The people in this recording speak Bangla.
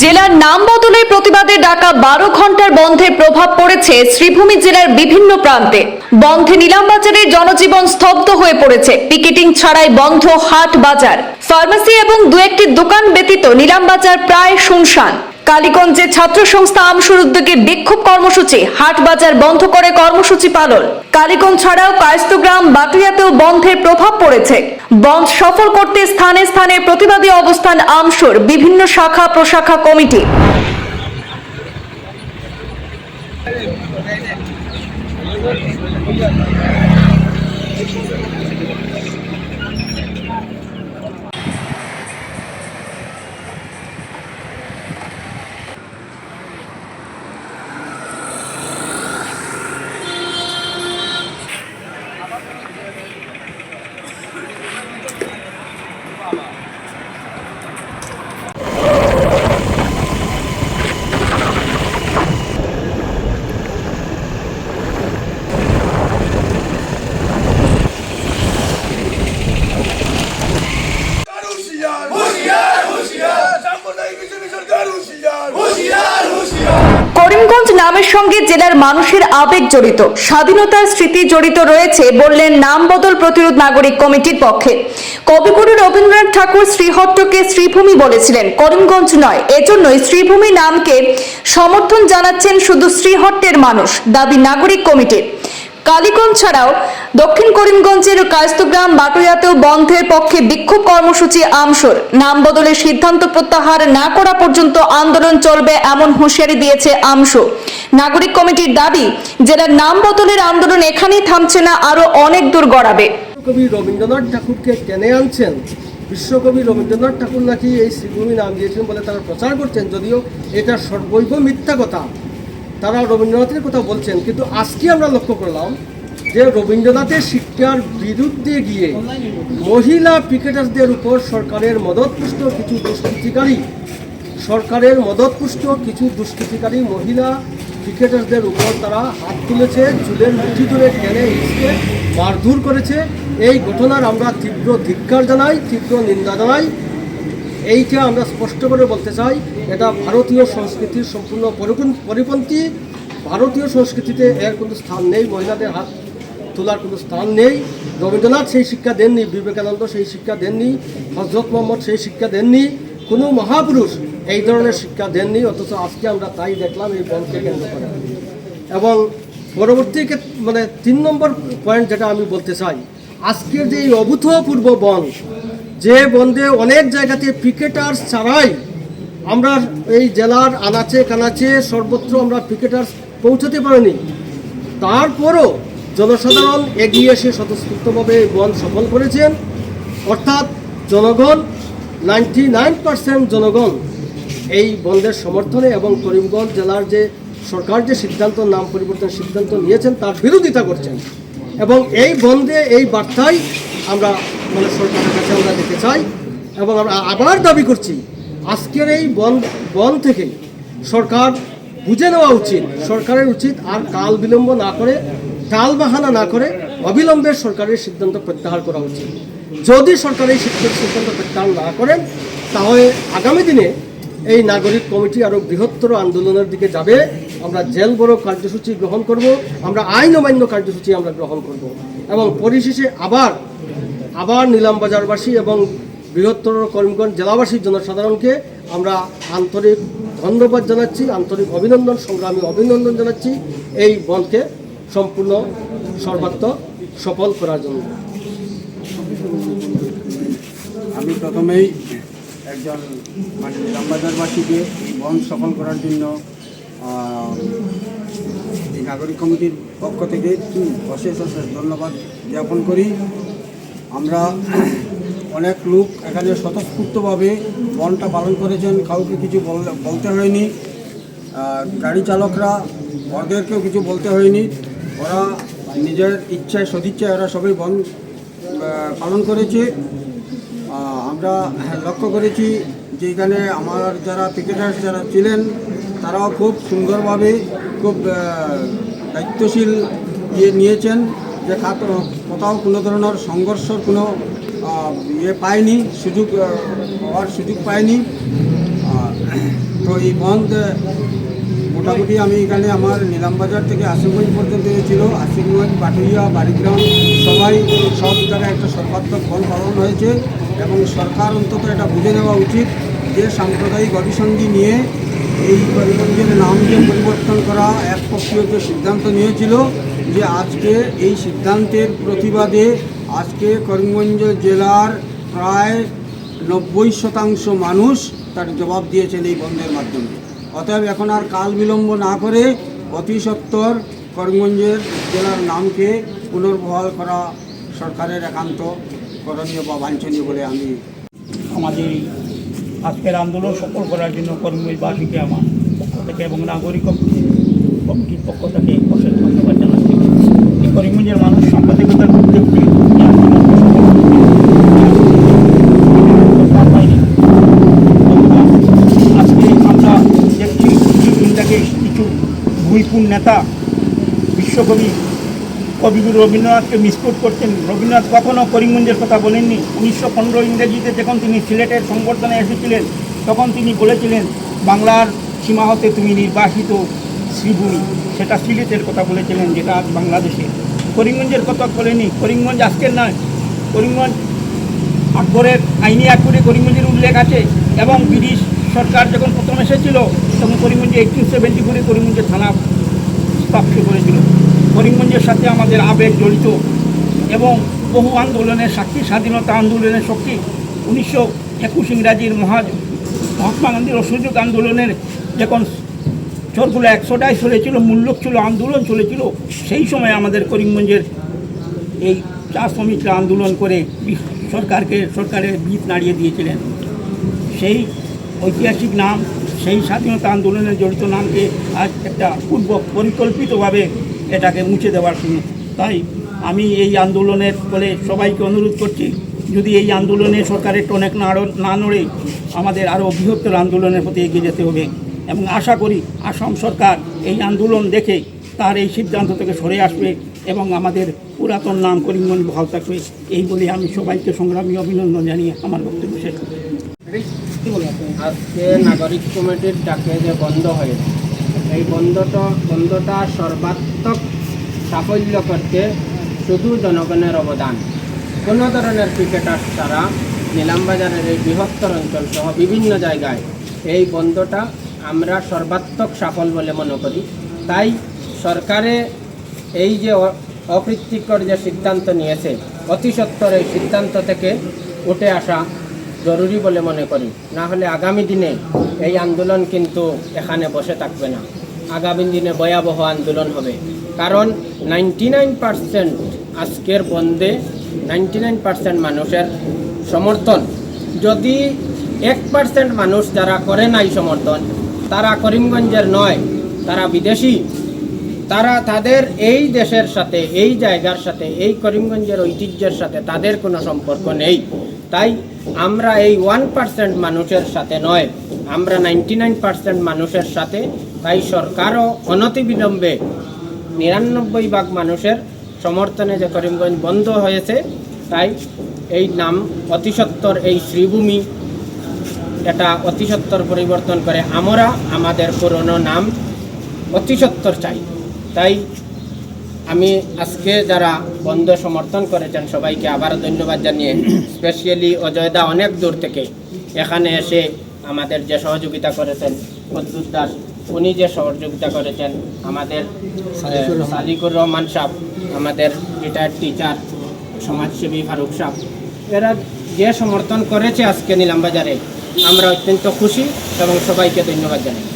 জেলার নাম বদলের প্রতিবাদে ডাকা বারো ঘণ্টার বন্ধে প্রভাব পড়েছে শ্রীভূমি জেলার বিভিন্ন প্রান্তে। বন্ধে নিলামবাজারের জনজীবন স্তব্ধ হয়ে পড়েছে। পিকেটিং ছাড়াই বন্ধ হাট বাজার। ফার্মাসি এবং দু একটি দোকান ব্যতীত নিলামবাজার প্রায় শুনশান। কালীগঞ্জে ছাত্র সংস্থা আমসুর উদ্যোগে বিক্ষোভ কর্মসূচি, হাট বাজার বন্ধ করে কর্মসূচি পালন। কালীগঞ্জ ছাড়াও কায়স্তগ্রাম বাটুয়াতেও বন্ধের প্রভাব পড়েছে। বন্ধ সফল করতে স্থানে স্থানে প্রতিবাদী অবস্থান আমসুর, বিভিন্ন শাখা প্রশাখা কমিটি হুঁশিয়ার হুঁশিয়ার হুঁশিয়ার সাম্প্রদায়িক বিজেপি সরকার হুঁশিয়ার হুঁশিয়ার হুঁশিয়ার করিমগঞ্জ নামের সঙ্গে জেলার মানুষের আবেগ জড়িত, স্বাধীনতার স্মৃতি জড়িত রয়েছে বললেন নাম বদল প্রতিরোধ নাগরিক কমিটির পক্ষে। কবিগুরু রবীন্দ্রনাথ ঠাকুর শ্রীহট্টকে শ্রীভূমি বলেছিলেন, করিমগঞ্জ নয়, এজন্যই শ্রীভূমি নামকে সমর্থন জানাচ্ছেন শুধু শ্রীহট্টের মানুষ, দাবি নাগরিক কমিটির। কালীগঞ্জ ছাড়াও দক্ষিণ করিমগঞ্জের কায়স্তগ্রাম বাটুয়াতেও বন্ধের পক্ষে বিক্ষোভ কর্মসূচি আমসুর। নাম বদলের সিদ্ধান্ত প্রত্যাহার না করা পর্যন্ত আন্দোলন চলবে এমন হুঁশিয়ারি দিয়েছে আমসু নাগরিক কমিটির দাবি, জেলার নাম বদলের আন্দোলন এখানেই থামছে না, আরও অনেক দূর গড়াবে। কবি রবীন্দ্রনাথ ঠাকুরকে টেনে আনছেন। বিশ্বকবি রবীন্দ্রনাথ ঠাকুর নাকি এই শ্রীভূমি নাম দিয়েছেন বলে তারা প্রচার করছেন, যদিও এটা সর্বৈব মিথ্যা কথা। তারা রবীন্দ্রনাথের কথা বলছেন, কিন্তু আজকে আমরা লক্ষ্য করলাম যে রবীন্দ্রনাথের শিক্ষার বিরুদ্ধে গিয়ে মহিলা ক্রিকেটারদের উপর সরকারের মদতপুষ্ট কিছু দুষ্কৃতিকারী, সরকারের মদতপুষ্ট কিছু দুষ্কৃতিকারী মহিলা ক্রিকেটারদের উপর তারা হাত তুলেছে চুলের মুঠি ধরে টেনে হিসকে মারধর করেছে। এই ঘটনার আমরা তীব্র ধিক্কার জানাই, তীব্র নিন্দা জানাই। এইটা আমরা স্পষ্ট করে বলতে চাই, এটা ভারতীয় সংস্কৃতির সম্পূর্ণ পরিপন- পরিপন্থী। ভারতীয় সংস্কৃতিতে এর কোনো স্থান নেই, মহিলাদের হাত তোলার কোনো স্থান নেই। রবীন্দ্রনাথ সেই শিক্ষা দেননি, বিবেকানন্দ সেই শিক্ষা দেননি হজরত মোহাম্মদ সেই শিক্ষা দেননি। কোনো মহাপুরুষ এই ধরনের শিক্ষা দেননি, অথচ আজকে আমরা তাই দেখলাম এই বনকে কেন্দ্র করে। এবং পরবর্তী মানে তিন নম্বর পয়েন্ট যেটা আমি বলতে চাই, আজকের যে এই অভূতপূর্ব বন, যে বন্ধে অনেক জায়গাতে ক্রিকেটার্স ছাড়াই আমরা এই জেলার আনাচে কানাচে সর্বত্র আমরা ক্রিকেটার্স পৌঁছতে পারিনি। তারপরও জনসাধারণ এগিয়ে এসে স্বতঃস্ফূর্তভাবে বন সফল করেছেন। অর্থাৎ জনগণ নাইনটি নাইন জনগণ এই বন্ধের সমর্থনে এবং করিমগঞ্জ জেলার যে সরকার যে সিদ্ধান্ত, নাম পরিবর্তনের সিদ্ধান্ত নিয়েছেন, তার বিরোধিতা করছেন। এবং এই বন্ধে এই বার্তাই আমরা মানে সরকারের কাছে আমরা দিতে চাই এবং আমরা আবার দাবি করছি, আজকের এই বন বন থেকে সরকার বুঝে নেওয়া উচিত, সরকারের উচিত আর কাল বিলম্ব না করে, টাল বাহানা না করে অবিলম্বে সরকারের সিদ্ধান্ত প্রত্যাহার করা উচিত। যদি সরকার এই সিদ্ধান্ত প্রত্যাহার না করেন, তাহলে আগামী দিনে এই নাগরিক কমিটি আরও বৃহত্তর আন্দোলনের দিকে যাবে। আমরা জেল বড় কার্যসূচি গ্রহণ করব, আমরা আইন অমান্য কার্যসূচি আমরা গ্রহণ করব এবং পরিশেষে আবার আবার নিলামবাজারবাসী এবং বৃহত্তর করিমগঞ্জ জেলাবাসীর জনসাধারণকে আমরা আন্তরিক ধন্যবাদ জানাচ্ছি, আন্তরিক অভিনন্দন, সংগ্রামী অভিনন্দন জানাচ্ছি এই বনকে সম্পূর্ণ সর্বাত্মক সফল করার জন্য। আমি প্রথমেই একজন মানে রামবাজারবাসীকে এই বন সফল করার জন্য এই নাগরিক কমিটির পক্ষ থেকে অশেষ অশেষ ধন্যবাদ জ্ঞাপন করি। আমরা অনেক লোক এখানে স্বতঃস্ফূর্তভাবে বনটা পালন করেছেন, কাউকে কিছু বল- বলতে হয়নি। গাড়ি চালকরা ওদেরকেও কিছু বলতে হয়নি। ওরা নিজের ইচ্ছায়, সদিচ্ছায় ওরা সবাই বন পালন করেছে। আমরা লক্ষ্য করেছি যে এখানে আমার যারা ক্রিকেটার যারা ছিলেন, তারাও খুব সুন্দরভাবে খুব দায়িত্বশীল ইয়ে নিয়েছেন যে কোথাও কোনো ধরনের সংঘর্ষর কোনো ইয়ে পায়নি, সুযোগ হওয়ার সুযোগ পায়নি। তো এই বন্ধ মোটামুটি আমি এখানে আমার নিলামবাজার থেকে আশিমগঞ্জ পর্যন্ত ছিল আশিমগঞ্জ বাটুইয়া বাড়িগ্রাম সবাই সব জায়গায় একটা সর্বাত্মক বল পালন হয়েছে। এবং সরকার অন্তত এটা বুঝে নেওয়া উচিত যে সাম্প্রদায়িক অভিসন্ধি নিয়ে এই করিমগঞ্জের নামকে পরিবর্তন করা একপক্ষীয় যে সিদ্ধান্ত নিয়েছিল যে আজকে এই সিদ্ধান্তের প্রতিবাদে আজকে করিমগঞ্জ জেলার প্রায় নব্বই শতাংশ মানুষ তার জবাব দিয়েছেন এই বন্ধের মাধ্যমে। অতএব এখন আর কাল বিলম্ব না করে অতি সত্বর করিমগঞ্জের জেলার নামকে পুনর্বহাল করা সরকারের একান্ত করণীয় বা বাঞ্ছনীয় বলে আমি আমাদের আজকের আন্দোলন সফল করার জন্য কর্মীবাসীকে আমার পক্ষ থেকে এবং নাগরিক কমিটির পক্ষ থেকে অশেষ ধন্যবাদ জানাচ্ছি। এই করিমগঞ্জের মানুষ সাংবাদিকতার দেখছি কিছু নেতা বিশ্বকবি কবিগুরু রবীন্দ্রনাথকে মিসকোট করছেন। রবীন্দ্রনাথ কখনও করিমগঞ্জের কথা বলেননি। উনিশশো পনেরো ইংরেজিতে যখন তিনি সিলেটের সংবর্ধনে এসেছিলেন, তখন তিনি বলেছিলেন, বাংলার সীমা হতে তুমি নির্বাসিত শ্রীভূমি। সেটা সিলেটের কথা বলেছিলেন, যেটা আজ বাংলাদেশে। করিমগঞ্জের কথা বলেনি করিমগঞ্জ আজকের নয়। করিমগঞ্জ আকবরের আইনি আকবরে করিমগঞ্জের উল্লেখ আছে এবং ব্রিটিশ সরকার যখন প্রথম এসেছিল, তখন করিমগঞ্জে এইটিন সেভেন্টি করে করিমগঞ্জের থানা স্থাপিত করেছিল। করিমগঞ্জের সাথে আমাদের আবেগ জড়িত এবং বহু আন্দোলনের সাক্ষী, স্বাধীনতা আন্দোলনের শক্তি, উনিশশো একুশ ইংরাজির মহা মহাত্মা গান্ধীর অসহযোগ আন্দোলনের যখন চোরগুলো একশোটাই চলেছিল মূল্য ছিল আন্দোলন চলেছিল, সেই সময় আমাদের করিমগঞ্জের এই চা শ্রমিকরা আন্দোলন করে সরকারকে, সরকারের ভিত নাড়িয়ে দিয়েছিলেন। সেই ঐতিহাসিক নাম সেই স্বাধীনতা আন্দোলনে জড়িত নামকে আজ একটা পূর্ব পরিকল্পিতভাবে এটাকে মুছে দেওয়ার জন্য তাই আমি এই আন্দোলনের বলে সবাইকে অনুরোধ করছি, যদি এই আন্দোলনে সরকারের টনেক না না নড়ে আমাদের আরও বৃহত্তর আন্দোলনের প্রতি এগিয়ে যেতে হবে এবং আশা করি আসাম সরকার এই আন্দোলন দেখে তার এই সিদ্ধান্ত থেকে সরে আসবে এবং আমাদের পুরাতন নাম করিমগঞ্জ বহাল থাকবে। এই বলে আমি সবাইকে সংগ্রামী অভিনন্দন জানিয়ে আমার বক্তব্য শেষ করছি। আজকে নাগরিক কমিটির ডাকে যে বন্ধ হয়েছে, এই বন্ধটা বন্ধটা সর্বাত্মক সাফল্য করতে শুধু জনগণের অবদান। কোনো ধরনের ক্রিকেটার ছাড়া নিলামবাজারের এই বৃহত্তর অঞ্চল সহ বিভিন্ন জায়গায় এই বন্ধটা আমরা সর্বাত্মক সফল বলে মনে করি। তাই সরকারে এই যে অ- অপ্রীতিকর যে সিদ্ধান্ত নিয়েছে, অতি সত্বর এই সিদ্ধান্ত থেকে উঠে আসা জরুরি বলে মনে করি। না হলে আগামী দিনে এই আন্দোলন কিন্তু এখানে বসে থাকবে না। আগামী দিনে ভয়াবহ আন্দোলন হবে। কারণ নাইনটি নাইন পার্সেন্ট আজকের বন্ধে নাইনটি নাইন পার্সেন্ট মানুষের সমর্থন। যদি এক পার্সেন্ট মানুষ যারা করে নাই সমর্থন, তারা করিমগঞ্জের নয়, তারা বিদেশি। তারা তাদের এই দেশের সাথে, এই জায়গার সাথে, এই করিমগঞ্জের ঐতিহ্যের সাথে তাদের কোনো সম্পর্ক নেই। তাই আমরা এই ওয়ান পার্সেন্ট মানুষের সাথে নয়, আমরা নাইনটি নাইন পার্সেন্ট মানুষের সাথে, তাই সরকারও অনতিবিলম্বে নিরানব্বই ভাগ মানুষের সমর্থনে যে করিমগঞ্জ বন্ধ হয়েছে, তাই এই নাম অতিসত্বর এই শ্রীভূমি, এটা অতিসত্বর পরিবর্তন করে আমরা আমাদের পুরনো নাম অতিসত্বর চাই। তাই আমি আজকে যারা বন্ধ সমর্থন করেছেন সবাইকে আবার ধন্যবাদ জানিয়ে স্পেশালি অজয়দা অনেক দূর থেকে এখানে এসে আমাদের যে সহযোগিতা করেছেন মদ্দুর দাস উনি যে সহযোগিতা করেছেন আমাদের সালিকুর রহমান। সাহ আমাদের রিটায়ার্ড টিচার সমাজসেবী ফারুক সাহ এরা যে সমর্থন করেছে আজকে নিলামবাজারে আমরা অত্যন্ত খুশি এবং সবাইকে ধন্যবাদ জানাই।